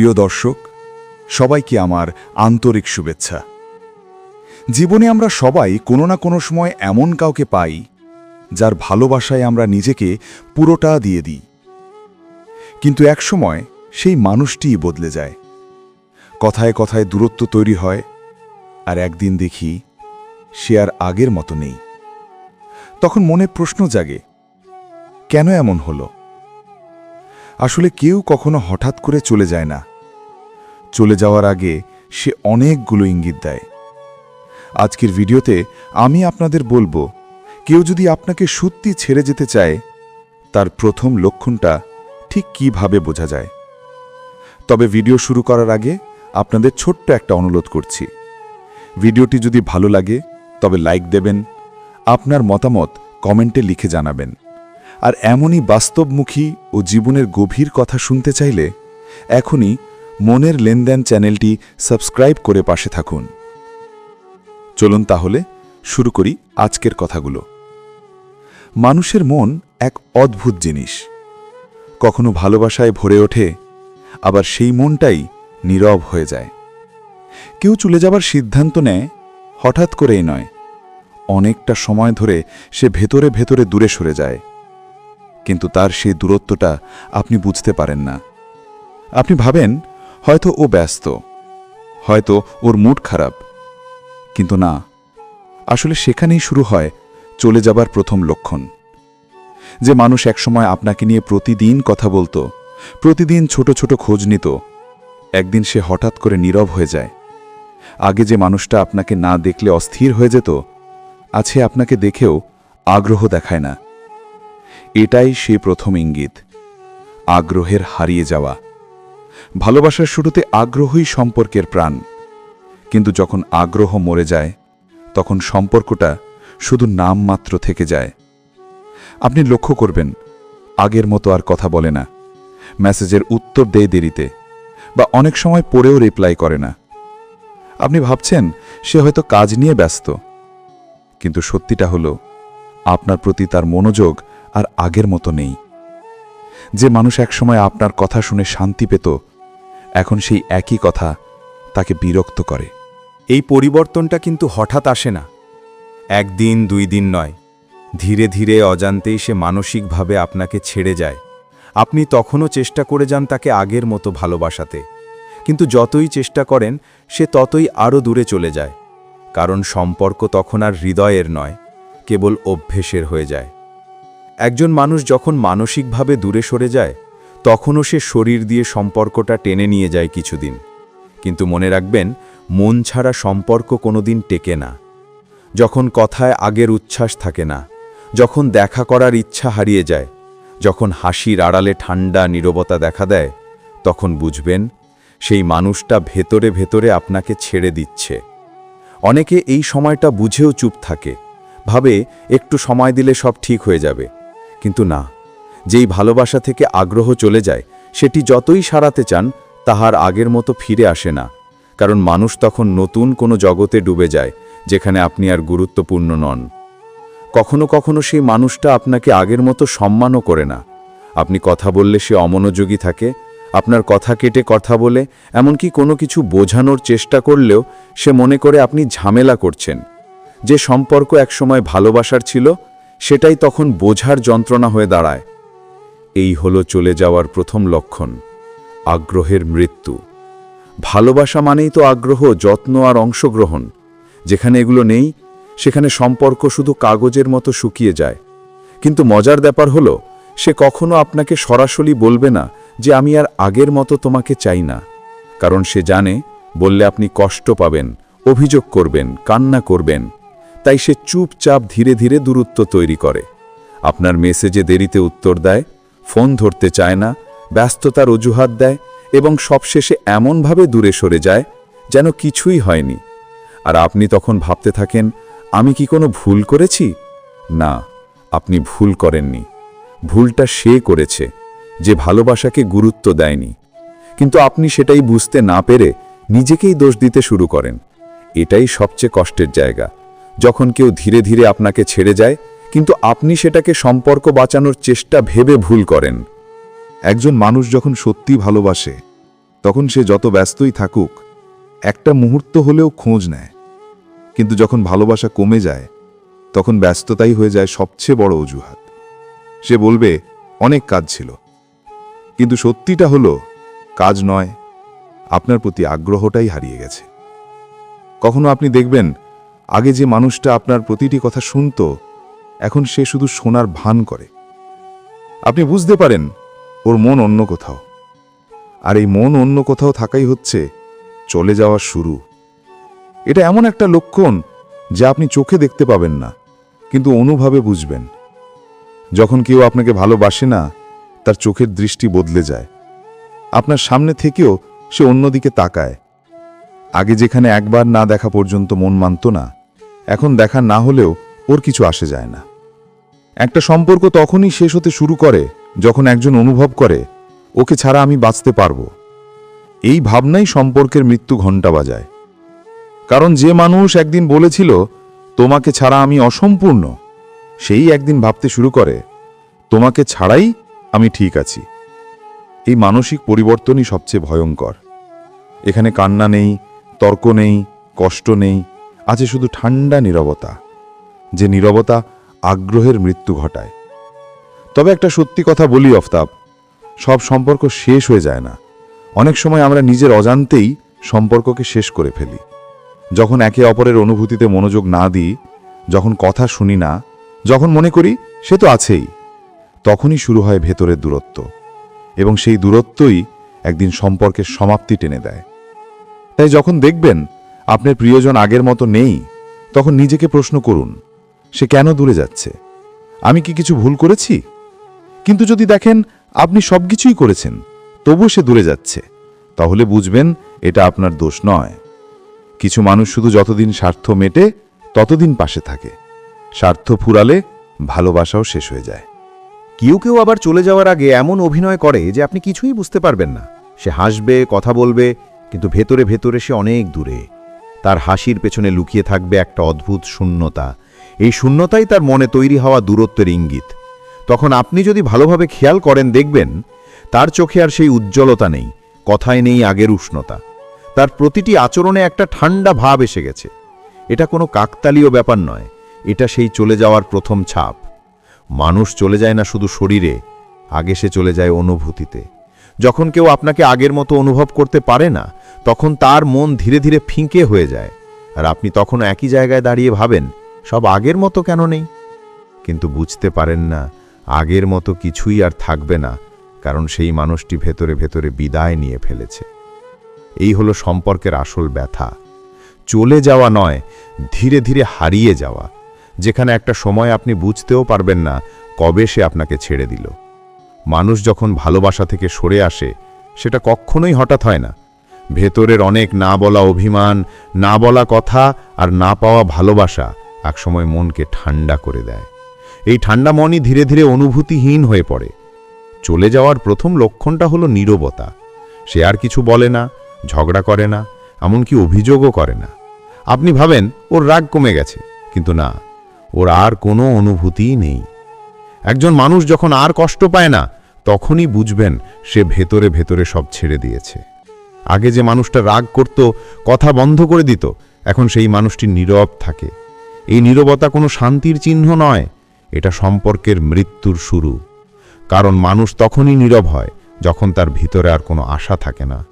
প্রিয় দর্শক, সবাইকে আমার আন্তরিক শুভেচ্ছা। জীবনে আমরা সবাই কোনো না কোনো সময় এমন কাউকে পাই, যার ভালোবাসায় আমরা নিজেকে পুরোটা দিয়ে দিই। কিন্তু একসময় সেই মানুষটিই বদলে যায়। কথায় কথায় দূরত্ব তৈরি হয়, আর একদিন দেখি সে আর আগের মতো নেই। তখন মনে প্রশ্ন জাগে, কেন এমন হলো? আসলে কেউ কখনো হঠাৎ করে চলে যায় না। চলে যাওয়ার আগে সে অনেকগুলো ইঙ্গিত দেয়। আজকের ভিডিওতে আমি আপনাদের বলব, কেউ যদি আপনাকে সত্যি ছেড়ে যেতে চায়, তার প্রথম লক্ষণটা ঠিক কীভাবে বোঝা যায়। তবে ভিডিও শুরু করার আগে আপনাদের ছোট্ট একটা অনুরোধ করছি। ভিডিওটি যদি ভালো লাগে, তবে লাইক দেবেন, আপনার মতামত কমেন্টে লিখে জানাবেন। আর এমনই বাস্তবমুখী ও জীবনের গভীর কথা শুনতে চাইলে এখনই মনের লেনদেন চ্যানেলটি সাবস্ক্রাইব করে পাশে থাকুন। চলুন তাহলে শুরু করি আজকের কথাগুলো। মানুষের মন এক অদ্ভুত জিনিস। কখনো ভালোবাসায় ভরে ওঠে, আবার সেই মনটাই নীরব হয়ে যায়। কেউ চলে যাবার সিদ্ধান্ত নেয়, হঠাৎ করেই নয়। অনেকটা সময় ধরে সে ভেতরে ভেতরে দূরে সরে যায়। কিন্তু তার সেই দূরত্বটা আপনি বুঝতে পারেন না। আপনি ভাবেন হয়তো ও ব্যস্ত, হয়তো ওর মুড খারাপ। কিন্তু না, আসলে সেখানেই শুরু হয় চলে যাবার প্রথম লক্ষণ। যে মানুষ একসময় আপনাকে নিয়ে প্রতিদিন কথা বলতো, প্রতিদিন ছোট ছোট খোঁজ নিত, একদিন সে হঠাৎ করে নীরব হয়ে যায়। আগে যে মানুষটা আপনাকে না দেখলে অস্থির হয়ে যেত, আছে আপনাকে দেখেও আগ্রহ দেখায় না। এটাই সে প্রথম ইঙ্গিত, আগ্রহের হারিয়ে যাওয়া। ভালোবাসার শুরুতে আগ্রহই সম্পর্কের প্রাণ। কিন্তু যখন আগ্রহ মরে যায়, তখন সম্পর্কটা শুধু নামমাত্র থেকে যায়। আপনি লক্ষ্য করবেন, আগের মতো আর কথা বলে না। মেসেজের উত্তর দেয় দেরিতে, বা অনেক সময় পড়েও রিপ্লাই করে না। আপনি ভাবছেন, সে হয়তো কাজ নিয়ে ব্যস্ত। কিন্তু সত্যিটা হলো, আপনার প্রতি তার মনোযোগ আর আগের মতো নেই। যে মানুষ একসময় আপনার কথা শুনে শান্তি পেত এখন সেই একই কথা তাকে বিরক্ত করে। এই পরিবর্তনটা কিন্তু হঠাৎ আসে না। একদিন, দুই দিন নয়। ধীরে ধীরে অজান্তেই সে মানসিকভাবে আপনাকে ছেড়ে যায়। আপনি তখনও চেষ্টা করে যান তাকে আগের মতো ভালোবাসাতে। কিন্তু যতই চেষ্টা করেন, সে ততই আরও দূরে চলে যায়। কারণ সম্পর্ক তখন আর হৃদয়ের নয়, কেবল অভ্যেসের হয়ে যায়। একজন মানুষ যখন মানসিকভাবে দূরে সরে যায় তখনও সে শরীর দিয়ে সম্পর্কটা টেনে নিয়ে যায় কিছুদিন। কিন্তু মনে রাখবেন, মন ছাড়া সম্পর্ক কোনোদিন টেকে না। যখন কথায় আগের উচ্ছ্বাস থাকে না, যখন দেখা করার ইচ্ছা হারিয়ে যায়, যখন হাসির আড়ালে ঠান্ডা, নীরবতা দেখা দেয়, তখন বুঝবেন, সেই মানুষটা ভেতরে ভেতরে আপনাকে ছেড়ে দিচ্ছে। অনেকে এই সময়টা বুঝেও চুপ থাকে, ভাবে একটু সময় দিলে সব ঠিক হয়ে যাবে, কিন্তু না। যেই ভালোবাসা থেকে আগ্রহ চলে যায়, সেটি যতই সারাতে চান, তাহার আগের মতো ফিরে আসে না। কারণ মানুষ তখন নতুন কোনো জগতে ডুবে যায়, যেখানে আপনি আর গুরুত্বপূর্ণ নন। কখনো কখনো সেই মানুষটা আপনাকে আগের মতো সম্মানও করে না। আপনি কথা বললে সে অমনোযোগী থাকে, আপনার কথা কেটে কথা বলে, এমনকি কোনো কিছু বোঝানোর চেষ্টা করলেও সে মনে করে আপনি ঝামেলা করছেন। যে সম্পর্ক একসময় ভালোবাসার ছিল, সেটাই তখন বোঝার যন্ত্রণা হয়ে দাঁড়ায়। এই হলো চলে যাওয়ার প্রথম লক্ষণ, আগ্রহের মৃত্যু। ভালোবাসা মানেই তো আগ্রহ, যত্ন আর অংশগ্রহণ। যেখানে এগুলো নেই, সেখানে সম্পর্ক শুধু কাগজের মতো শুকিয়ে যায়। কিন্তু মজার ব্যাপার হলো, সে কখনো আপনাকে সরাসরি বলবে না যে আমি আর আগের মতো তোমাকে চাই না। কারণ সে জানে, বললে আপনি কষ্ট পাবেন, অভিযোগ করবেন, কান্না করবেন। তাই সে চুপচাপ ধীরে ধীরে দূরত্ব তৈরি করে। আপনার মেসেজে দেরিতে উত্তর দেয় ফোন ধরতে চায় না, ব্যস্ততার অজুহাত দেয় এবং সবশেষে এমনভাবে দূরে সরে যায় যেন কিছুই হয়নি। আর আপনি তখন ভাবতে থাকেন, আমি কি কোনো ভুল করেছি? না, আপনি ভুল করেননি। ভুলটা সে করেছে যে ভালোবাসাকে গুরুত্ব দেয়নি। কিন্তু আপনি সেটাই বুঝতে না পেরে নিজেকেই দোষ দিতে শুরু করেন। এটাই সবচেয়ে কষ্টের জায়গা। যখন কেউ ধীরে ধীরে আপনাকে ছেড়ে যায় কিন্তু আপনি সেটাকে সম্পর্ক বাঁচানোর চেষ্টা ভেবে ভুল করেন। একজন মানুষ যখন সত্যি ভালোবাসে, তখন সে যত ব্যস্তই থাকুক, একটা মুহূর্ত হলেও খোঁজ নেয়। কিন্তু যখন ভালোবাসা কমে যায়, তখন ব্যস্ততাই হয়ে যায় সবচেয়ে বড় অজুহাত। সে বলবে, অনেক কাজ ছিল। কিন্তু সত্যিটা হলো, কাজ নয়, আপনার প্রতি আগ্রহটাই হারিয়ে গেছে। কখনো আপনি দেখবেন, আগে যে মানুষটা আপনার প্রতিটি কথা শুনতো এখন সে শুধু শোনার ভান করে। আপনি বুঝতে পারেন, ওর মন অন্য কোথাও। আর এই মন অন্য কোথাও থাকাই হচ্ছে চলে যাওয়ার শুরু। এটা এমন একটা লক্ষণ যা আপনি চোখে দেখতে পাবেন না, কিন্তু অনুভাবে বুঝবেন। যখন কেউ আপনাকে ভালোবাসে না, তার চোখের দৃষ্টি বদলে যায়। আপনার সামনে থেকেও সে অন্যদিকে তাকায়। আগে যেখানে একবার না দেখা পর্যন্ত মন মানত না, এখন দেখা না হলেও ওর কিছু আসে যায় না। একটা সম্পর্ক তখনই শেষ হতে শুরু করে যখন একজন অনুভব করে, ওকে ছাড়া আমি বাঁচতে পারব। এই ভাবনাই সম্পর্কের মৃত্যু ঘণ্টা বাজায়। কারণ যে মানুষ একদিন বলেছিল, তোমাকে ছাড়া আমি অসম্পূর্ণ, সেই একদিন ভাবতে শুরু করে, তোমাকে ছাড়াই আমি ঠিক আছি। এই মানসিক পরিবর্তনই সবচেয়ে ভয়ঙ্কর। এখানে কান্না নেই, তর্ক নেই, কষ্ট নেই, আছে শুধু ঠান্ডা নীরবতা। যে নীরবতা আগ্রহের মৃত্যু ঘটায়। তবে একটা সত্যি কথা বলি, অফতাব, সব সম্পর্ক শেষ হয়ে যায় না। অনেক সময় আমরা নিজের অজান্তেই সম্পর্ককে শেষ করে ফেলি। যখন একে অপরের অনুভূতিতে মনোযোগ না দিই, যখন কথা শুনি না, যখন মনে করি সে তো আছেই, তখনই শুরু হয় ভেতরের দূরত্ব এবং সেই দূরত্বই একদিন সম্পর্কের সমাপ্তি টেনে দেয়। তাই যখন দেখবেন আপনার প্রিয়জন আগের মতো নেই, তখন নিজেকে প্রশ্ন করুন সে কেন দূরে যাচ্ছে? আমি কি কিছু ভুল করেছি? কিন্তু যদি দেখেন, আপনি সবকিছুই করেছেন তবু সে দূরে যাচ্ছে, তাহলে বুঝবেন এটা আপনার দোষ নয়। কিছু মানুষ শুধু যতদিন স্বার্থ মেটে, ততদিন পাশে থাকে। স্বার্থ ফুরালে ভালোবাসাও শেষ হয়ে যায়। কেউ কেউ আবার চলে যাওয়ার আগে এমন অভিনয় করে যে আপনি কিছুই বুঝতে পারবেন না। সে হাসবে, কথা বলবে, কিন্তু ভেতরে ভেতরে সে অনেক দূরে। তার হাসির পেছনে লুকিয়ে থাকবে একটা অদ্ভুত শূন্যতা এই শূন্যতাই তার মনে তৈরি হওয়া দূরত্বের ইঙ্গিত। তখন আপনি যদি ভালোভাবে খেয়াল করেন, দেখবেন তার চোখে আর সেই উজ্জ্বলতা নেই কথায় নেই আগের উষ্ণতা। তার প্রতিটি আচরণে একটা ঠান্ডা ভাব এসে গেছে। এটা কোনো কাকতালীয় ব্যাপার নয়, এটা সেই চলে যাওয়ার প্রথম ছাপ। মানুষ চলে যায় না শুধু শরীরে, আগে সে চলে যায় অনুভূতিতে। যখন কেউ আপনাকে আগের মতো অনুভব করতে পারে না, তখন তার মন ধীরে ধীরে ফিঁকে হয়ে যায়। আর আপনি তখন একই জায়গায় দাঁড়িয়ে ভাবেন সব আগের মতো কেন নেই? কিন্তু বুঝতে পারেন না, আগের মতো কিছুই আর থাকবে না, কারণ সেই মানুষটি ভেতরে ভেতরে বিদায় নিয়ে ফেলেছে। এই হলো সম্পর্কের আসল ব্যথা। চলে যাওয়া নয়, ধীরে ধীরে হারিয়ে যাওয়া, যেখানে একটা সময় আপনি বুঝতেও পারবেন না কবে সে আপনাকে ছেড়ে দিল। মানুষ যখন ভালোবাসা থেকে সরে আসে, সেটা কখনোই হঠাৎ হয় না। ভেতরের অনেক না বলা অভিমান, না বলা কথা আর না পাওয়া ভালোবাসা একসময় মনকে ঠান্ডা করে দেয়। এই ঠান্ডা মনই ধীরে ধীরে অনুভূতিহীন হয়ে পড়ে। চলে যাওয়ার প্রথম লক্ষণটা হলো নীরবতা। সে আর কিছু বলে না, ঝগড়া করে না, এমনকি অভিযোগও করে না। আপনি ভাবেন, ওর রাগ কমে গেছে, কিন্তু না, ওর আর কোনো অনুভূতিই নেই। একজন মানুষ যখন আর কষ্ট পায় না, তখনই বুঝবেন, সে ভেতরে ভেতরে সব ছেড়ে দিয়েছে। আগে যে মানুষটা রাগ করত, কথা বন্ধ করে দিত, এখন সেই মানুষটি নীরব থাকে। এই নীরবতা কোনো শান্তির চিহ্ন নয়, এটা সম্পর্কের মৃত্যুর শুরু। কারণ মানুষ তখনই নীরব হয়, যখন তার ভিতরে আর কোনো আশা থাকে না।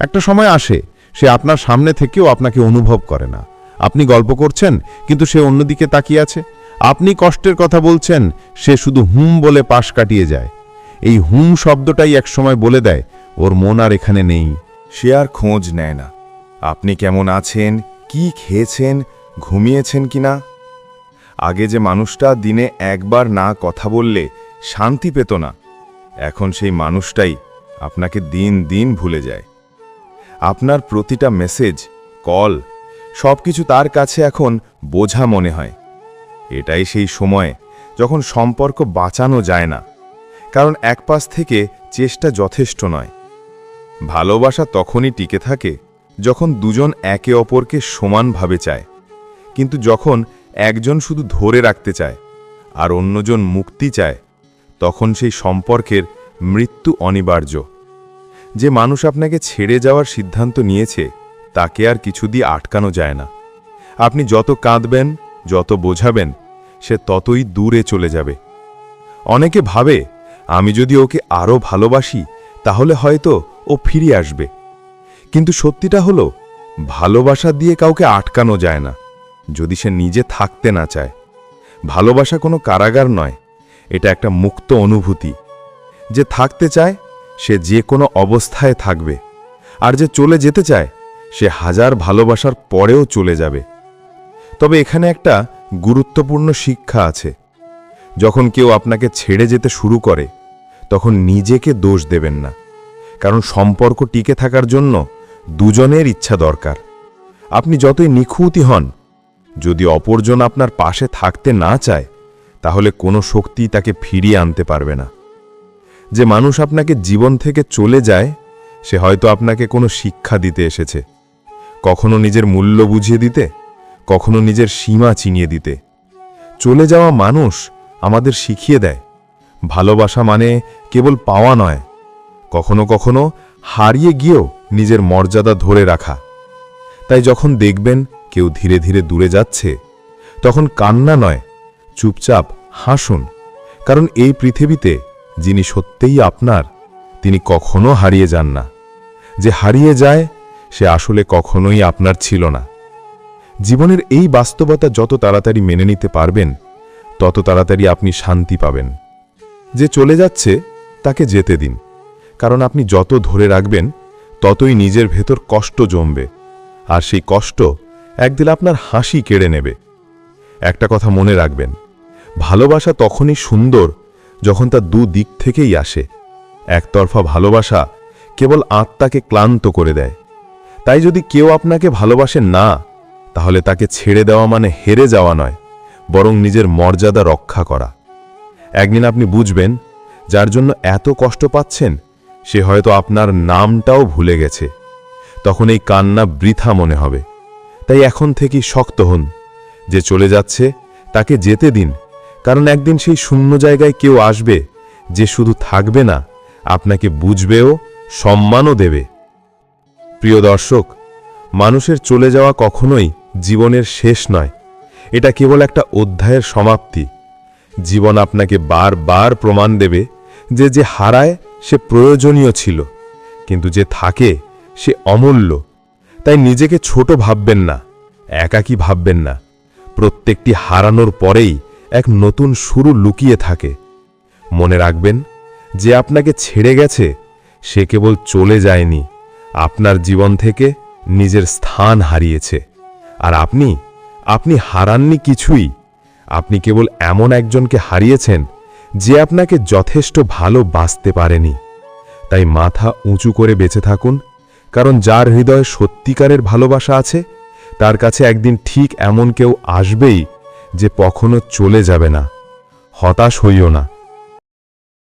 একটা সময় আসে, সে আপনার সামনে থেকেও আপনাকে অনুভব করে না। আপনি গল্প করছেন, কিন্তু সে অন্যদিকে তাকিয়ে আছে। আপনি কষ্টের কথা বলছেন, সে শুধু হুম বলে পাশ কাটিয়ে যায়। এই হুম শব্দটাই একসময় বলে দেয়, ওর মন আর এখানে নেই। সে আর খোঁজ নেয় না। আপনি কেমন আছেন, কি খেয়েছেন ঘুমিয়েছেন কিনা? আগে যে মানুষটা দিনে একবার না কথা বললে শান্তি পেত না, এখন সেই মানুষটাই আপনাকে দিন দিন ভুলে যায়। আপনার প্রতিটা মেসেজ, কল সব কিছু তার কাছে এখন বোঝা মনে হয়। এটাই সেই সময় যখন সম্পর্ক বাঁচানো যায় না, কারণ এক পাশ থেকে চেষ্টা যথেষ্ট নয়। ভালোবাসা তখনই টিকে থাকে যখন দুজন একে অপরকে সমানভাবে চায়। কিন্তু যখন একজন শুধু ধরে রাখতে চায় আর অন্যজন মুক্তি চায়, তখন সেই সম্পর্কের মৃত্যু অনিবার্য। যে মানুষ আপনাকে ছেড়ে যাওয়ার সিদ্ধান্ত নিয়েছে, তাকে আর কিছু দিয়ে আটকানো যায় না। আপনি যত কাঁদবেন, যত বোঝাবেন, সে ততই দূরে চলে যাবে। অনেকে ভাবে, আমি যদি ওকে আরও ভালোবাসি, তাহলে হয়তো ও ফিরে আসবে। কিন্তু সত্যিটা হলো, ভালোবাসা দিয়ে কাউকে আটকানো যায় না। যদি সে নিজে থাকতে না চায়। ভালোবাসা কোনো কারাগার নয়, এটা একটা মুক্ত অনুভূতি। যে থাকতে চায়, সে যে কোনো অবস্থায় থাকবে। আর যে চলে যেতে চায়, সে হাজার ভালোবাসার পরেও চলে যাবে। তবে এখানে একটা গুরুত্বপূর্ণ শিক্ষা আছে। যখন কেউ আপনাকে ছেড়ে যেতে শুরু করে, তখন নিজেকে দোষ দেবেন না। কারণ সম্পর্ক টিকে থাকার জন্য দুজনের ইচ্ছা দরকার। আপনি যতই নিখুঁতি হন যদি অপরজন আপনার পাশে থাকতে না চায়, তাহলে কোনো শক্তি তাকে ফিরিয়ে আনতে পারবে না। যে মানুষ আপনাকে জীবন থেকে চলে যায়, সে হয়তো আপনাকে কোনো শিক্ষা দিতে এসেছে। কখনো নিজের মূল্য বুঝিয়ে দিতে, কখনো নিজের সীমা চিনিয়ে দিতে। চলে যাওয়া মানুষ আমাদের শিখিয়ে দেয়, ভালোবাসা মানে কেবল পাওয়া নয়। কখনো কখনো হারিয়ে গিয়েও নিজের মর্যাদা ধরে রাখা। তাই যখন দেখবেন কেউ ধীরে ধীরে দূরে যাচ্ছে, তখন কান্না নয়, চুপচাপ হাসুন। কারণ এই পৃথিবীতে যিনি সত্যিই আপনার, তিনি কখনো হারিয়ে যান না। যে হারিয়ে যায়, সে আসলে কখনোই আপনার ছিল না। জীবনের এই বাস্তবতা যত তাড়াতাড়ি মেনে নিতে পারবেন, তত তাড়াতাড়ি আপনি শান্তি পাবেন। যে চলে যাচ্ছে, তাকে যেতে দিন। কারণ আপনি যত ধরে রাখবেন, ততই নিজের ভেতর কষ্ট জমবে। আর সেই কষ্ট একদিন আপনার হাসি কেড়ে নেবে। একটা কথা মনে রাখবেন, ভালোবাসা তখনই সুন্দর যখন তা দু দিক থেকেই আসে। একতরফা ভালোবাসা কেবল আত্মাকে ক্লান্ত করে দেয়। তাই যদি কেউ আপনাকে ভালোবাসে না, তাহলে তাকে ছেড়ে দেওয়া মানে হেরে যাওয়া নয়, বরং নিজের মর্যাদা রক্ষা করা। একদিন আপনি বুঝবেন, যার জন্য এত কষ্ট পাচ্ছেন, সে হয়তো আপনার নামটাও ভুলে গেছে। তখন এই কান্না বৃথা মনে হবে। তাই এখন থেকেই শক্ত হন। যে চলে যাচ্ছে, তাকে যেতে দিন, কারণ একদিন সেই শূন্য জায়গায় কেউ আসবে, যে শুধু থাকবে না, আপনাকে বুঝবেও, সম্মানও দেবে। প্রিয় দর্শক, মানুষের চলে যাওয়া কখনোই জীবনের শেষ নয়। এটা কেবল একটা অধ্যায়ের সমাপ্তি। জীবন আপনাকে বারবার প্রমাণ দেবে যে যে হারায় সে প্রয়োজনীয় ছিল, কিন্তু যে থাকে সে অমূল্য। তাই নিজেকে ছোট ভাববেন না, একাকী ভাববেন না। প্রত্যেকটি হারানোর পরেই এক নতুন শুরু লুকিয়ে থাকে। মনে রাখবেন, যে আপনাকে ছেড়ে গেছে, সে কেবল চলে যায়নি, আপনার জীবন থেকে নিজের স্থান হারিয়েছে। আর আপনি আপনি হারাননি কিছুই, আপনি কেবল এমন একজনকে হারিয়েছেন, যে আপনাকে যথেষ্ট ভালো বাঁচতে পারেনি। তাই মাথা উঁচু করে বেঁচে থাকুন কারণ যার হৃদয়ে সত্যিকারের ভালোবাসা আছে, তার কাছে একদিন ঠিক এমন কেউ আসবেই যে কখনো চলে যাবে না, হতাশ হইও না।